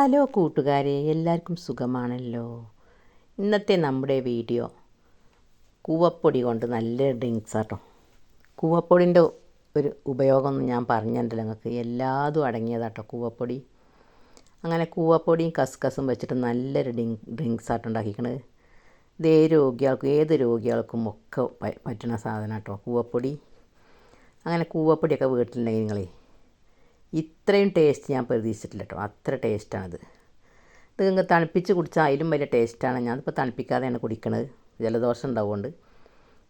Hello കൂട്ടുകാരെ എല്ലാവർക്കും സുഖമാണല്ലോ? ഇന്നത്തെ നമ്മുടെ വീഡിയോ കൂവപ്പൊടി കൊണ്ട് നല്ല ഡ്രിങ്ക്സ് ആട്ടോ. കൂവപ്പൊടിന്റെ ഒരു ഉപയോഗമൊന്നും ഞാൻ പറഞ്ഞിട്ടുണ്ടല്ലോ നിങ്ങൾക്ക്. എല്ലാതും അടങ്ങിയതാട്ടോ കൂവപ്പൊടി. അങ്ങനെ കൂവപ്പൊടിയും കസ്കസും വെച്ചിട്ട് നല്ലൊരു ഡ്രിങ്ക് ഡ്രിങ്ക്സ് ആട്ടോ ഉണ്ടാക്കിക്കണത്. ഇത് ഏത് രോഗികൾക്കും ഏത് രോഗികൾക്കും ഒക്കെ പറ്റുന്ന സാധനം കേട്ടോ കൂവപ്പൊടി. അങ്ങനെ കൂവപ്പൊടിയൊക്കെ വീട്ടിലുണ്ടെങ്കിൽ നിങ്ങളേ ഇത്രയും ടേസ്റ്റ് ഞാൻ പ്രതീക്ഷിച്ചിട്ടില്ല കേട്ടോ അത്ര ടേസ്റ്റാണിത് ഇത് നിങ്ങൾക്ക് തണുപ്പിച്ച് കുടിച്ചാൽ അതിലും വലിയ ടേസ്റ്റാണ് ഞാനിപ്പോൾ തണുപ്പിക്കാതെയാണ് കുടിക്കണത്. ജലദോഷം ഉണ്ടാവുകൊണ്ട്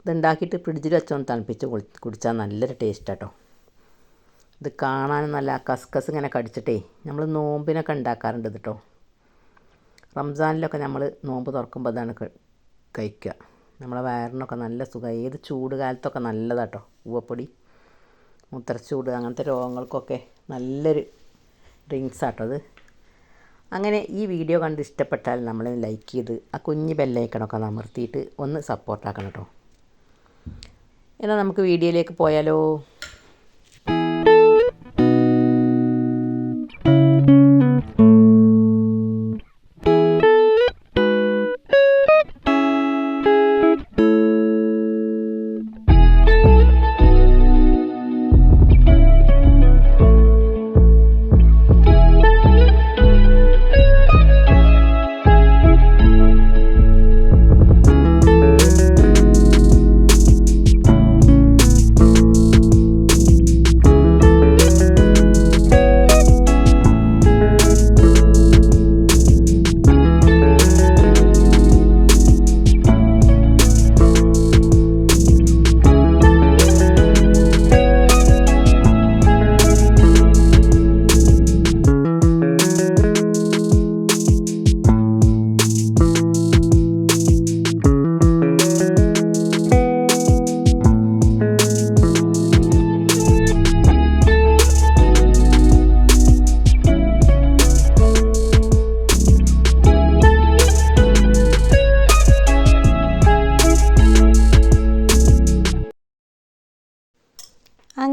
ഇത് ഉണ്ടാക്കിയിട്ട് ഫ്രിഡ്ജിൽ വെച്ചോണ്ട് തണുപ്പിച്ച് കുടിച്ചാൽ നല്ലൊരു ടേസ്റ്റ് കേട്ടോ ഇത് കാണാൻ നല്ല കസ്കസ് ഇങ്ങനെ കടിച്ചിട്ടേ നമ്മൾ നോമ്പിനൊക്കെ ഉണ്ടാക്കാറുണ്ട് ഇത് കേട്ടോ റംസാനിലൊക്കെ നമ്മൾ നോമ്പ് തുറക്കുമ്പോൾ അതാണ് കഴിക്കുക നമ്മളെ വയറിനൊക്കെ നല്ല സുഖം. ഏത് ചൂട് കാലത്തൊക്കെ നല്ലതാട്ടോ ഉവപ്പൊടി മൂത്രച്ചൂട് അങ്ങനത്തെ രോഗങ്ങൾക്കൊക്കെ നല്ലൊരു ഡ്രിങ്ക്സ് ആട്ടോ അത്. അങ്ങനെ ഈ വീഡിയോ കണ്ട് ഇഷ്ടപ്പെട്ടാൽ നമ്മൾ ലൈക്ക് ചെയ്ത് ആ കുഞ്ഞ് ബെല്ലൈക്കണൊക്കെ അമർത്തിയിട്ട് ഒന്ന് സപ്പോർട്ടാക്കണം കേട്ടോ എന്നാൽ നമുക്ക് വീഡിയോയിലേക്ക് പോയാലോ?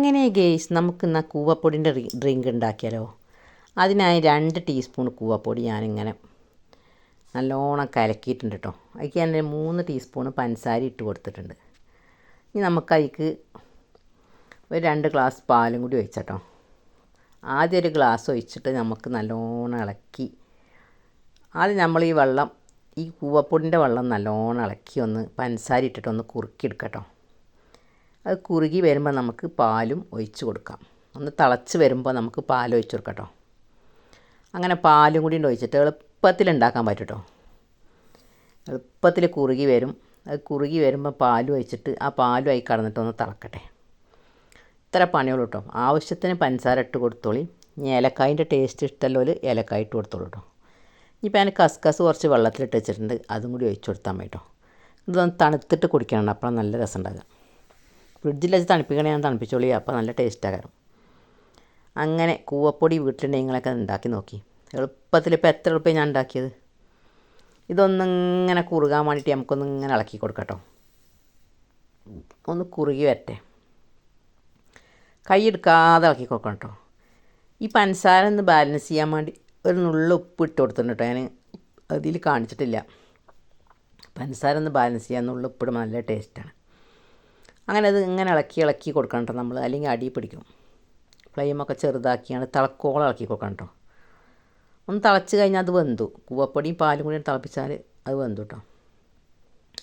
അങ്ങനെ നമുക്ക് എന്നാൽ കൂവപ്പൊടിന്റെ ഡ്രിങ്ക് ഉണ്ടാക്കിയാലോ? അതിനായി രണ്ട് ടീസ്പൂൺ കൂവപ്പൊടി ഞാനിങ്ങനെ നല്ലോണം കലക്കിയിട്ടുണ്ട് കേട്ടോ. അതിക്ക് ഞാൻ മൂന്ന് ടീസ്പൂൺ പഞ്ചസാര ഇട്ട് കൊടുത്തിട്ടുണ്ട്. ഇനി നമുക്ക് അതിക്ക് ഒരു രണ്ട് ഗ്ലാസ് പാലും കൂടി ഒഴിച്ചട്ടോ. ആദ്യം ഒരു ഗ്ലാസ് ഒഴിച്ചിട്ട് നമുക്ക് നല്ലോണം ഇളക്കി ആദ്യം നമ്മൾ ഈ വെള്ളം ഈ കൂവപ്പൊടിന്റെ വെള്ളം നല്ലോണം ഇളക്കി ഒന്ന് പഞ്ചസാര ഇട്ടിട്ട് ഒന്ന് കുറുക്കിയെടുക്കട്ടോ. അത് കുറുകി വരുമ്പോൾ നമുക്ക് പാലും ഒഴിച്ച് കൊടുക്കാം. ഒന്ന് തിളച്ച് വരുമ്പോൾ നമുക്ക് പാൽ ഒഴിച്ച് കൊടുക്കട്ടോ അങ്ങനെ പാലും കൂടി ഒഴിച്ചിട്ട് എളുപ്പത്തിൽ ഉണ്ടാക്കാൻ പറ്റും കേട്ടോ. എളുപ്പത്തിൽ കുറുകി വരും. അത് കുറുകി വരുമ്പോൾ പാലും ഒഴിച്ചിട്ട് ആ പാലും ആയി കടന്നിട്ട് ഒന്ന് തിളക്കട്ടെ. ഇത്ര പണിയുള്ളൂ കേട്ടോ. ആവശ്യത്തിന് പഞ്ചസാര ഇട്ട് കൊടുത്തോളി. ഇനി ഏലക്കായന്റെ ടേസ്റ്റ് ഇഷ്ടമല്ലോ ഏലക്കായ ഇട്ട് കൊടുത്തോളൂ കേട്ടോ. ഇനിയിപ്പോൾ ഞാൻ കസ്കസ് കുറച്ച് വെള്ളത്തിലിട്ട് വെച്ചിട്ടുണ്ട്. അതും കൂടി ഒഴിച്ച് കൊടുത്താൽ മതി കേട്ടോ. ഇതൊന്ന് തണുത്തിട്ട് കുടിക്കണം അപ്പോൾ നല്ല രസം ഉണ്ടാകുക ഫ്രിഡ്ജിൽ വെച്ച് തണുപ്പിക്കണേ ഞാൻ തണുപ്പിച്ചോളി അപ്പോൾ നല്ല ടേസ്റ്റാകാരം അങ്ങനെ കൂവപ്പൊടി വീട്ടിലുണ്ടെങ്കിൽ ഉണ്ടാക്കി നോക്കി. എളുപ്പത്തിൽ ഇപ്പോൾ എത്ര എളുപ്പം ഞാൻ ഉണ്ടാക്കിയത് ഇതൊന്നിങ്ങനെ കുറുകാൻ വേണ്ടിയിട്ട് നമുക്കൊന്ന് ഇങ്ങനെ ഇളക്കി കൊടുക്കട്ടോ. ഒന്ന് കുറുകി വരട്ടെ. കൈ എടുക്കാതെ ഇളക്കി കൊടുക്കണം കേട്ടോ ഈ പഞ്ചസാര ഒന്ന് ബാലൻസ് ചെയ്യാൻ വേണ്ടി ഒരു നുള്ള ഉപ്പ് ഇട്ട് കൊടുത്തിട്ടുണ്ട് കേട്ടോ ഞാൻ അതിൽ കാണിച്ചിട്ടില്ല. പഞ്ചസാര ഒന്ന് ബാലൻസ് ചെയ്യാൻ നുള്ള ഉപ്പിടുമ്പോൾ നല്ല ടേസ്റ്റാണ് അങ്ങനെ അത് ഇങ്ങനെ ഇളക്കി ഇളക്കി കൊടുക്കണം നമ്മൾ അല്ലെങ്കിൽ അടി പിടിക്കും. ഫ്ലെയിമൊക്കെ ചെറുതാക്കിയാണ് തിളക്കോളം ഇളക്കി കൊടുക്കണം കേട്ടോ. ഒന്ന് തിളച്ച് കഴിഞ്ഞാൽ അത് വെന്തു. കൂവപ്പൊടിയും പാലും കൂടി തിളപ്പിച്ചാൽ അത് വെന്തു കേട്ടോ.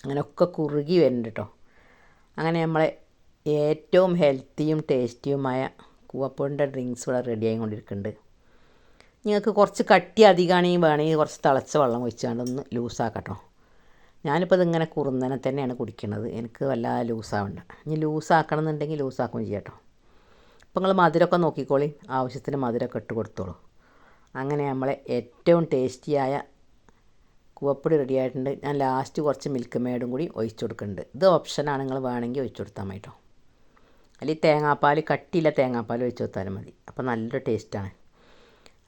അങ്ങനെ ഒക്കെ കുറുകി വരുന്നുണ്ട് കേട്ടോ. അങ്ങനെ നമ്മളെ ഏറ്റവും ഹെൽത്തിയും ടേസ്റ്റിയുമായ കൂവപ്പൊടിന്റെ ഡ്രിങ്ക്സ് ഇവിടെ റെഡി ആയിക്കൊണ്ടിരിക്കുന്നുണ്ട്. നിങ്ങൾക്ക് കുറച്ച് കട്ടി അധികമാണെങ്കിൽ വേണമെങ്കിൽ കുറച്ച് തിളച്ച വെള്ളം ഒഴിച്ചാണ്ട് ഒന്ന് ലൂസാക്കട്ടോ ഞാനിപ്പോൾ ഇതിങ്ങനെ കുറുന്നനെ തന്നെയാണ് കുടിക്കുന്നത് എനിക്ക് വല്ലാതെ ലൂസാവണ്ട. ഇനി ലൂസാക്കണം എന്നുണ്ടെങ്കിൽ ലൂസാക്കും ചെയ്യാം കേട്ടോ അപ്പോൾ നിങ്ങൾ മധുരമൊക്കെ നോക്കിക്കോളി. ആവശ്യത്തിന് മധുരമൊക്കെ ഇട്ട് കൊടുത്തോളൂ. അങ്ങനെ നമ്മളെ ഏറ്റവും ടേസ്റ്റിയായ കൂവപ്പൊടി റെഡി ആയിട്ടുണ്ട്. ഞാൻ ലാസ്റ്റ് കുറച്ച് മിൽക്ക് മേഡും കൂടി ഒഴിച്ചു കൊടുക്കുന്നുണ്ട്. ഇത് ഓപ്ഷനാണ് നിങ്ങൾ വേണമെങ്കിൽ ഒഴിച്ചു കൊടുത്താൽ മതി കേട്ടോ അല്ലെങ്കിൽ തേങ്ങാപ്പാൽ കട്ടിയില്ല തേങ്ങാപ്പാൽ ഒഴിച്ചു കൊടുത്താലും മതി. അപ്പോൾ നല്ലൊരു ടേസ്റ്റാണ്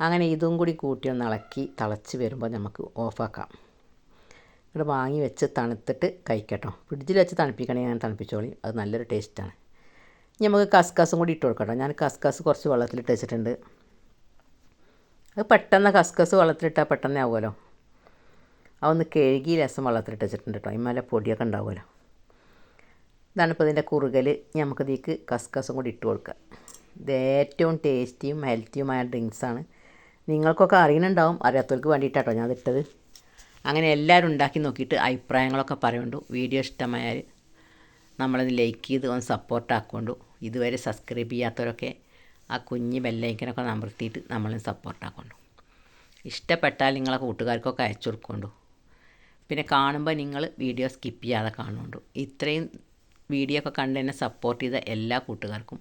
അങ്ങനെ ഇതും കൂടി കൂട്ടി ഒന്ന് ഇളക്കി തിളച്ച് വരുമ്പോൾ നമുക്ക് ഓഫാക്കാം ഇവിടെ വാങ്ങി വെച്ച് തണുത്തിട്ട് കഴിക്കട്ടോ. ഫ്രിഡ്ജിൽ വെച്ച് തണുപ്പിക്കണേ ഞാൻ തണുപ്പിച്ചോളി. അത് നല്ലൊരു ടേസ്റ്റാണ്. ഇനി നമുക്ക് കസ്കസും കൂടി ഇട്ട് കൊടുക്കട്ടോ. ഞാൻ കസ്കസ് കുറച്ച് വെള്ളത്തിലിട്ട് വെച്ചിട്ടുണ്ട്. അത് പെട്ടെന്ന് കസ്കസ് വെള്ളത്തിലിട്ടാൽ പെട്ടെന്ന് ആവുമല്ലോ. അതൊന്ന് കഴുകി രസം വെള്ളത്തിലിട്ട് വെച്ചിട്ടുണ്ട് കേട്ടോ. ഇമ്മല പൊടിയൊക്കെ ഉണ്ടാവുമല്ലോ. ഇതാണ് ഇപ്പോൾ ഇതിന്റെ കുറുകൽ നമുക്ക് ഇതിലേക്ക് കസ്കസും കൂടി ഇട്ട് കൊടുക്കുക. ഇത് ഏറ്റവും ടേസ്റ്റിയും ഹെൽത്തിയുമായ ഡ്രിങ്ക്സാണ്. നിങ്ങൾക്കൊക്കെ അറിയുന്നുണ്ടാവും. അറിയാത്തവർക്ക് വേണ്ടിയിട്ടാട്ടോ ഞാൻ ഇട്ടത് അങ്ങനെ എല്ലാവരും ഉണ്ടാക്കി നോക്കിയിട്ട് അഭിപ്രായങ്ങളൊക്കെ പറയുണ്ടു വീഡിയോ ഇഷ്ടമായാൽ നമ്മളത് ലൈക്ക് ചെയ്ത് ഒന്ന് സപ്പോർട്ട് ആക്കൊണ്ടു ഇതുവരെ സബ്സ്ക്രൈബ് ചെയ്യാത്തവരൊക്കെ ആ കുഞ്ഞ് ബെല്ലൈക്കനൊക്കെ അമർത്തിയിട്ട് നമ്മളെ സപ്പോർട്ടാക്കൊണ്ടു ഇഷ്ടപ്പെട്ടാൽ നിങ്ങളെ കൂട്ടുകാർക്കൊക്കെ അയച്ചു കൊടുക്കൊണ്ടു പിന്നെ കാണുമ്പോൾ നിങ്ങൾ വീഡിയോ സ്കിപ്പ് ചെയ്യാതെ കാണുന്നുണ്ട്. ഇത്രയും വീഡിയോ ഒക്കെ കണ്ട് എന്നെ സപ്പോർട്ട് ചെയ്ത എല്ലാ കൂട്ടുകാർക്കും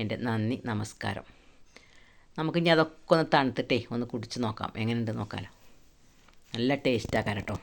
എന്റെ നന്ദി നമസ്കാരം. നമുക്കിനി അതൊക്കെ ഒന്ന് തണുത്തിട്ടേ ഒന്ന് കുടിച്ച് നോക്കാം. എങ്ങനെയുണ്ട് നോക്കാമല്ലോ നല്ല ടേസ്റ്റാക്കാൻ കേട്ടോ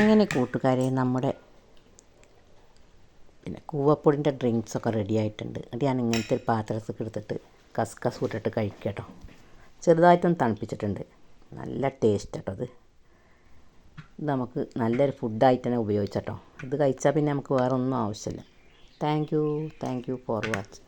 അങ്ങനെ കൂട്ടുകാരെ നമ്മുടെ പിന്നെ കൂവപ്പൊടിന്റെ ഡ്രിങ്ക്സൊക്കെ റെഡി ആയിട്ടുണ്ട്. അത് ഞാൻ ഇങ്ങനത്തെ ഒരു പാത്രത്തിൽ എടുത്തിട്ട് കസ്കസ് കൂട്ടിട്ട് കഴിക്കുക കേട്ടോ. ചെറുതായിട്ടൊന്ന് തണുപ്പിച്ചിട്ടുണ്ട്. നല്ല ടേസ്റ്റ് കേട്ടോ അത്. നമുക്ക് നല്ലൊരു ഫുഡായിട്ട് തന്നെ ഉപയോഗിച്ചട്ടോ. ഇത് കഴിച്ചാൽ പിന്നെ നമുക്ക് വേറെ ഒന്നും ആവശ്യമില്ല. Thank you thank you for watch